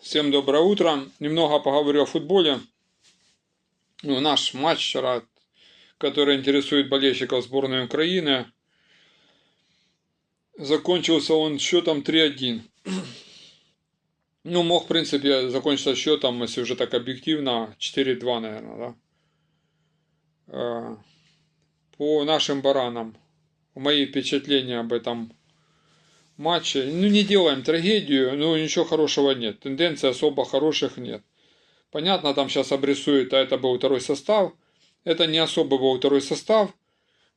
Всем доброе утро. Немного поговорю о футболе. Ну, наш матч вчера, который интересует болельщиков сборной Украины, закончился он счетом 3-1. Ну, мог, в принципе, закончиться счетом, если уже так объективно, 4-2, наверное, да. Э, по нашим баранам, мои впечатления об этом матче. Ну, не делаем трагедию, но ничего хорошего нет. Тенденций особо хороших нет. Понятно, там сейчас обрисуют, а это был второй состав. Это не особо был второй состав.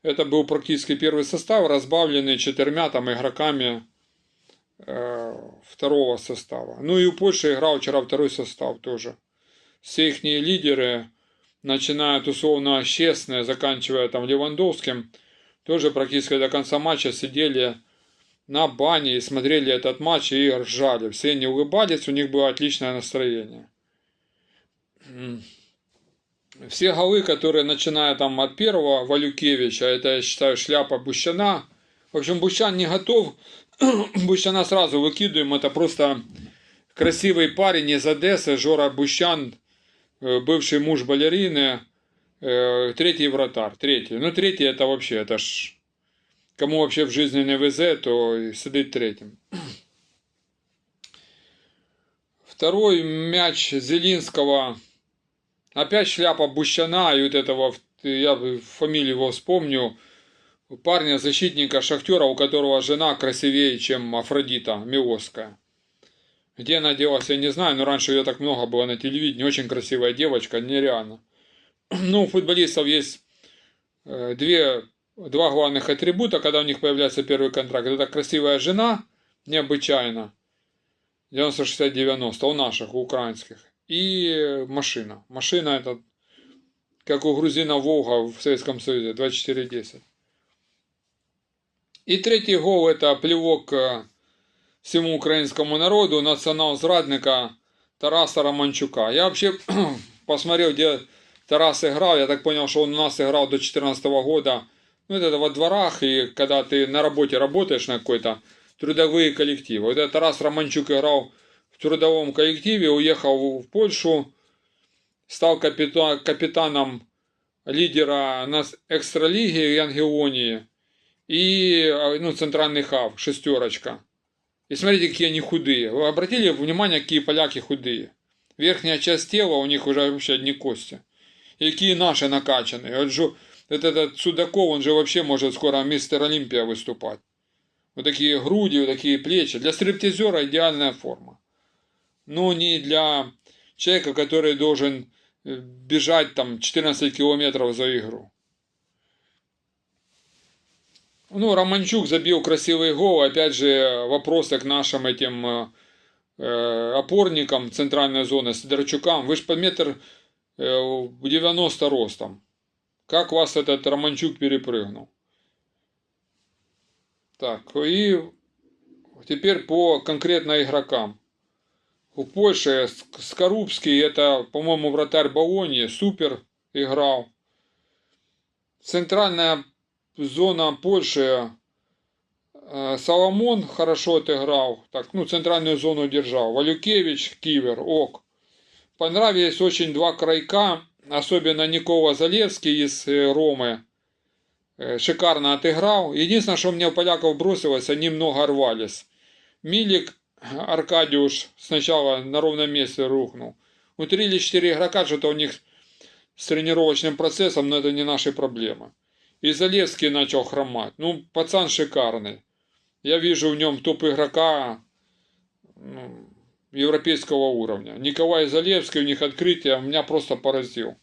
Это был практически первый состав, разбавленный четырьмя там игроками э, второго состава. Ну и у Польши играл вчера второй состав тоже. Все их лидеры, начиная от условно Честное, заканчивая там Левандовским, тоже практически до конца матча сидели на бане и смотрели этот матч и ржали. Все не улыбались, у них было отличное настроение. Все голы, которые начиная там от первого Валюкевича, это я считаю шляпа Бущана. В общем, Бущан не готов. Бущана сразу выкидываем. Это просто красивый парень из Одессы, Жора Бущан, э, бывший муж балерины, э, третий вратарь, третий. Ну, третий это вообще, это ж Кому вообще в жизни не везе, то сидить третьим. Второй мяч Зелинского. Опять шляпа Бущана. И вот этого, я фамилию его вспомню, парня, защитника Шахтера, у которого жена красивее, чем Афродита Милосская. Где она делась, я не знаю, но раньше ее так много было на телевидении. Очень красивая девочка, нереально. Ну, у футболистов есть э, две два главных атрибута, когда у них появляется первый контракт. Это красивая жена, необычайно, 90-60-90, у наших, у украинских. И машина. Машина это, как у грузина Волга в Советском Союзе, 24-10. И третий гол это плевок э, всему украинскому народу, национал-зрадника Тараса Романчука. Я вообще посмотрел, где Тарас играл, я так понял, что он у нас играл до 2014 года ну, это во дворах, и когда ты на работе работаешь на какой-то трудовые коллективы. Вот это Тарас Романчук играл в трудовом коллективе, уехал в Польшу, стал капитан, капитаном лидера нас экстралиги Янгеонии и ну, центральный хав, шестерочка. И смотрите, какие они худые. Вы обратили внимание, какие поляки худые? Верхняя часть тела у них уже вообще одни кости. И какие наши накачанные. Вот это этот Судаков, он же вообще может скоро мистер Олимпия выступать. Вот такие груди, вот такие плечи. Для стриптизера идеальная форма. Но не для человека, который должен э, бежать там 14 километров за игру. Ну, Романчук забил красивый гол. Опять же, вопросы к нашим этим э, э опорникам центральной зоны, Сидорчукам. Вы же по метр э, 90 ростом. Как вас этот Романчук перепрыгнул? Так, и теперь по конкретно игрокам. У Польши Скорубский, это, по-моему, вратарь Болонии, супер играл. Центральная зона Польши э, Соломон хорошо отыграл. Так, ну, центральную зону держал. Валюкевич, Кивер, ок. Понравились очень два крайка особенно Никола Залевский из э, Ромы, э, шикарно отыграл. Единственное, что мне у поляков бросилось, они много рвались. Милик Аркадиуш сначала на ровном месте рухнул. У три или четыре игрока что-то у них с тренировочным процессом, но это не наши проблемы. И Залевский начал хромать. Ну, пацан шикарный. Я вижу в нем топ-игрока ну, европейского уровня. Николай Залевский, у них открытие меня просто поразил.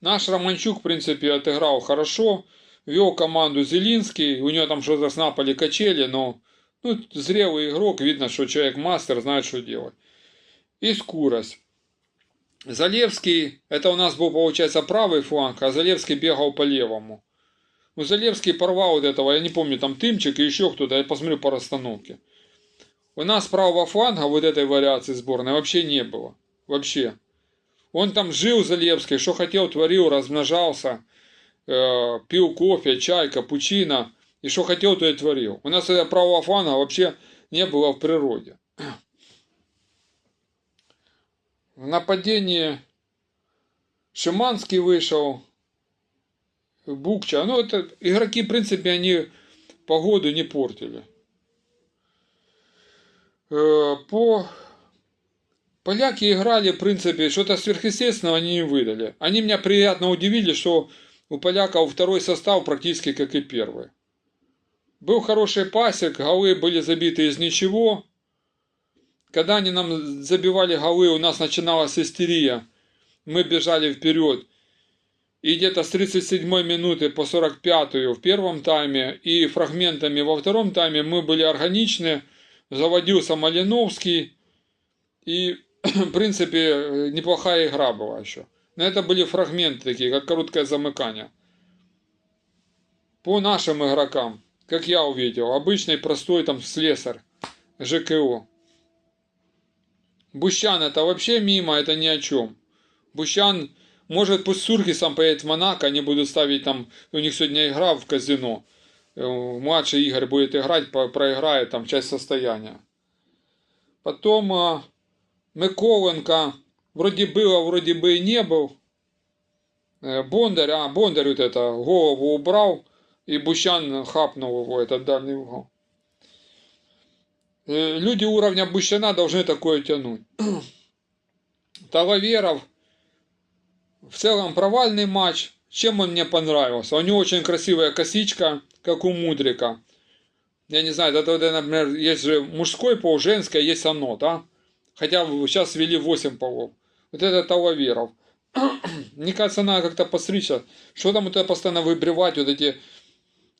Наш Романчук, в принципе, отыграл хорошо. Вел команду Зелинский. У него там что-то с Наполи качели, но ну, зрелый игрок. Видно, что человек мастер, знает, что делать. И Скурость. Залевский, это у нас был, получается, правый фланг, а Залевский бегал по левому. Ну, Залевский порвал вот этого, я не помню, там Тымчик и еще кто-то, я посмотрю по расстановке. У нас правого фланга вот этой вариации сборной вообще не было. Вообще. Он там жил Залевский, что хотел, творил, размножался, э, пил кофе, чай, капучино. И что хотел, то и творил. У нас этого правого фланга вообще не было в природе. В нападении Шиманский вышел, Букча. Ну, это игроки, в принципе, они погоду не портили. По Поляки играли, в принципе, что-то сверхъестественного они не выдали. Они меня приятно удивили, что у поляков второй состав практически как и первый. Был хороший пасек, голы были забиты из ничего. Когда они нам забивали голы, у нас начиналась истерия. Мы бежали вперед. И где-то с 37 минуты по 45 в первом тайме и фрагментами во втором тайме мы были органичны. Заводился Малиновский. И, в принципе, неплохая игра была еще. Но это были фрагменты такие, как короткое замыкание. По нашим игрокам, как я увидел, обычный простой там слесарь, ЖКО. Бущан это вообще мимо, это ни о чем. Бущан, может пусть Сурки сам поедет в Монако, они будут ставить там, у них сегодня игра в казино. Младший Игорь будет играть, проиграет там часть состояния. Потом а, Миколенко, вроде было, вроде бы и не был. Бондарь, а, Бондарь вот это, голову убрал, и Бущан хапнул его, этот дальний угол. Люди уровня Бущана должны такое тянуть. Талаверов, в целом провальный матч. Чем он мне понравился? У него очень красивая косичка, как у Мудрика. Я не знаю, это, например, есть же мужской пол, женское, есть оно, да? Хотя сейчас ввели 8 полов. Вот это Талаверов. Мне кажется, надо как-то постричься. Что там это постоянно выбривать, вот эти...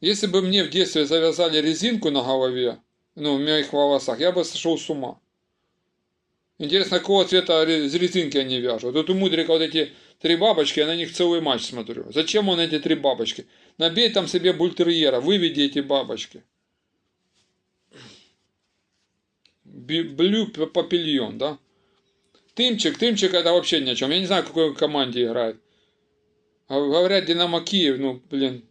Если бы мне в детстве завязали резинку на голове, ну, в моих волосах, я бы сошел с ума. Интересно, какого цвета резинки они вяжут. Вот у Мудрика вот эти три бабочки, я на них целый матч смотрю. Зачем он эти три бабочки? Набей там себе бультерьера, выведи эти бабочки. Блю папильон, да? Тымчик, Тымчик это вообще ни о чем. Я не знаю, в какой команде играет. Говорят, Динамо Киев, ну, блин,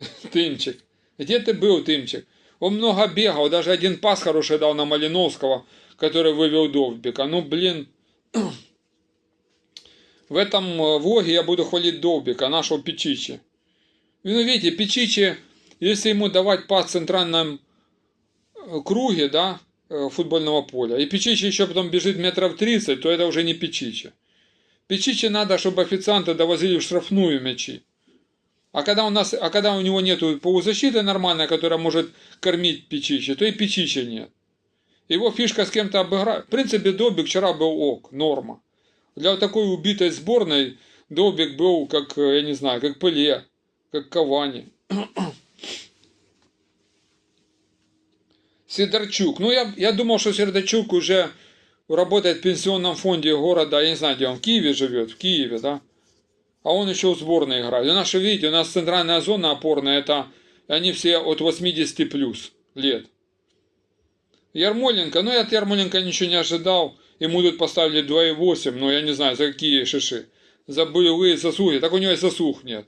Тымчик. Где ты был, Тымчик? Он много бегал, даже один пас хороший дал на Малиновского, который вывел Довбика. Ну, блин, в этом э, влоге я буду хвалить Довбика, нашего Печичи. Ну, видите, Печичи, если ему давать пас в центральном э, круге, да, э, футбольного поля, и Печичи еще потом бежит метров 30, то это уже не Печичи. Печичи надо, чтобы официанты довозили в штрафную мячи. А когда у нас, а когда у него нету полузащиты нормальной, которая может кормить Печичи, то и Печичи нет. Его фишка с кем-то обыграть. В принципе, Добик вчера был ок, норма. Для такой убитой сборной Добик был как, я не знаю, как Пеле, как Кавани. Сидорчук. Ну, я, я думал, что Сидорчук уже работает в пенсионном фонде города, я не знаю, где он, в Киеве живет, в Киеве, да? А он еще в сборной играет. У нас, видите, у нас центральная зона опорная, это они все от 80 плюс лет. Ярмоленко, ну я от Ярмоленко ничего не ожидал. Ему тут поставили 2,8, но я не знаю, за какие шиши. За боевые заслуги. Так у него и заслуг нет.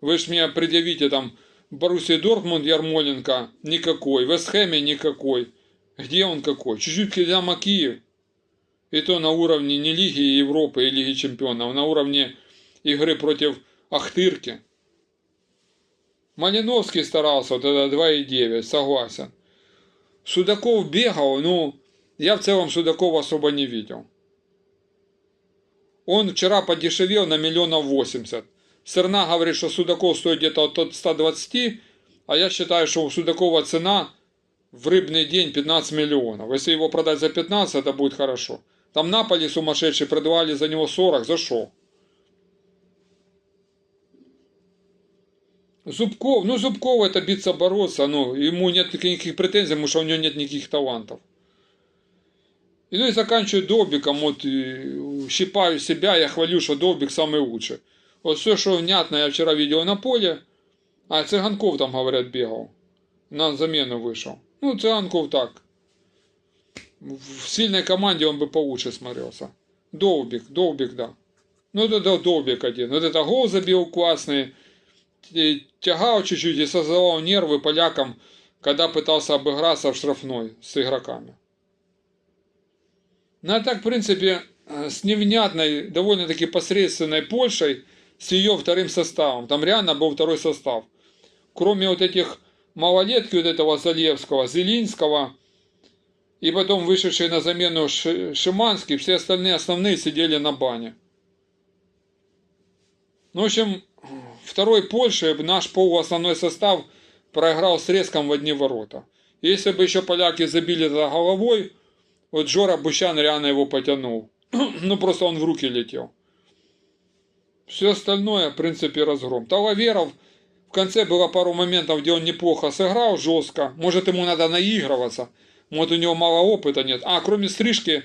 Вы ж мне предъявите там Боруссия Дортмунд Ярмоленко никакой. В Эсхэме никакой. Где он какой? Чуть-чуть Киляма Киев. И то на уровне не Лиги Европы и Лиги Чемпионов, на уровне игры против Ахтырки. Малиновский старался, вот это 2,9, согласен. Судаков бегал, ну, я в целом Судакова особо не видел. Он вчера подешевел на миллионов восемьдесят. Сырна говорит, что Судаков стоит где-то от 120, а я считаю, что у Судакова цена в рыбный день 15 миллионов. Если его продать за 15, это будет хорошо. Там Наполи сумасшедший продавали за него 40, за что? Зубков, ну Зубков это биться бороться, ну, ему нет никаких претензий, потому что у него нет никаких талантов. И ну и заканчиваю Добиком, вот щипаю себя, я хвалю, что Добик самый лучший. Вот все, что внятно, я вчера видел на поле, а Цыганков там, говорят, бегал, на замену вышел. Ну, Цыганков так. В сильной команде он бы получше смотрелся. Довбик, Довбик, да. Ну, это да, Довбик один. Вот это гол забил классный тягал чуть-чуть и создавал нервы полякам, когда пытался обыграться в штрафной с игроками. Ну а так, в принципе, с невнятной, довольно-таки посредственной Польшей, с ее вторым составом. Там реально был второй состав. Кроме вот этих малолетки вот этого Залевского, Зелинского, и потом вышедший на замену Ши- Шиманский, все остальные основные сидели на бане. Ну, в общем, второй Польши наш полуосновной состав проиграл с резком в одни ворота. Если бы еще поляки забили за головой, вот Жора Бущан реально его потянул. ну, просто он в руки летел. Все остальное, в принципе, разгром. Талаверов, в конце было пару моментов, где он неплохо сыграл, жестко. Может, ему надо наигрываться. Может, у него мало опыта нет. А, кроме стрижки,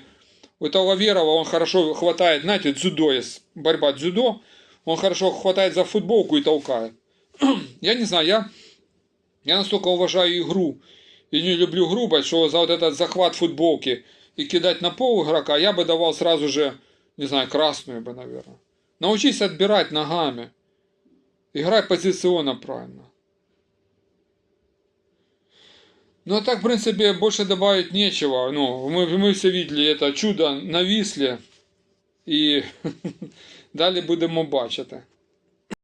у Талаверова он хорошо хватает, знаете, дзюдо борьба дзюдо. Он хорошо хватает за футболку и толкает. я не знаю, я, я настолько уважаю игру и не люблю грубость, что за вот этот захват футболки и кидать на пол игрока, я бы давал сразу же, не знаю, красную бы, наверное. Научись отбирать ногами. Играй позиционно правильно. Ну, а так, в принципе, больше добавить нечего. Ну, мы, мы все видели это чудо на Віслі. І далі будемо бачити.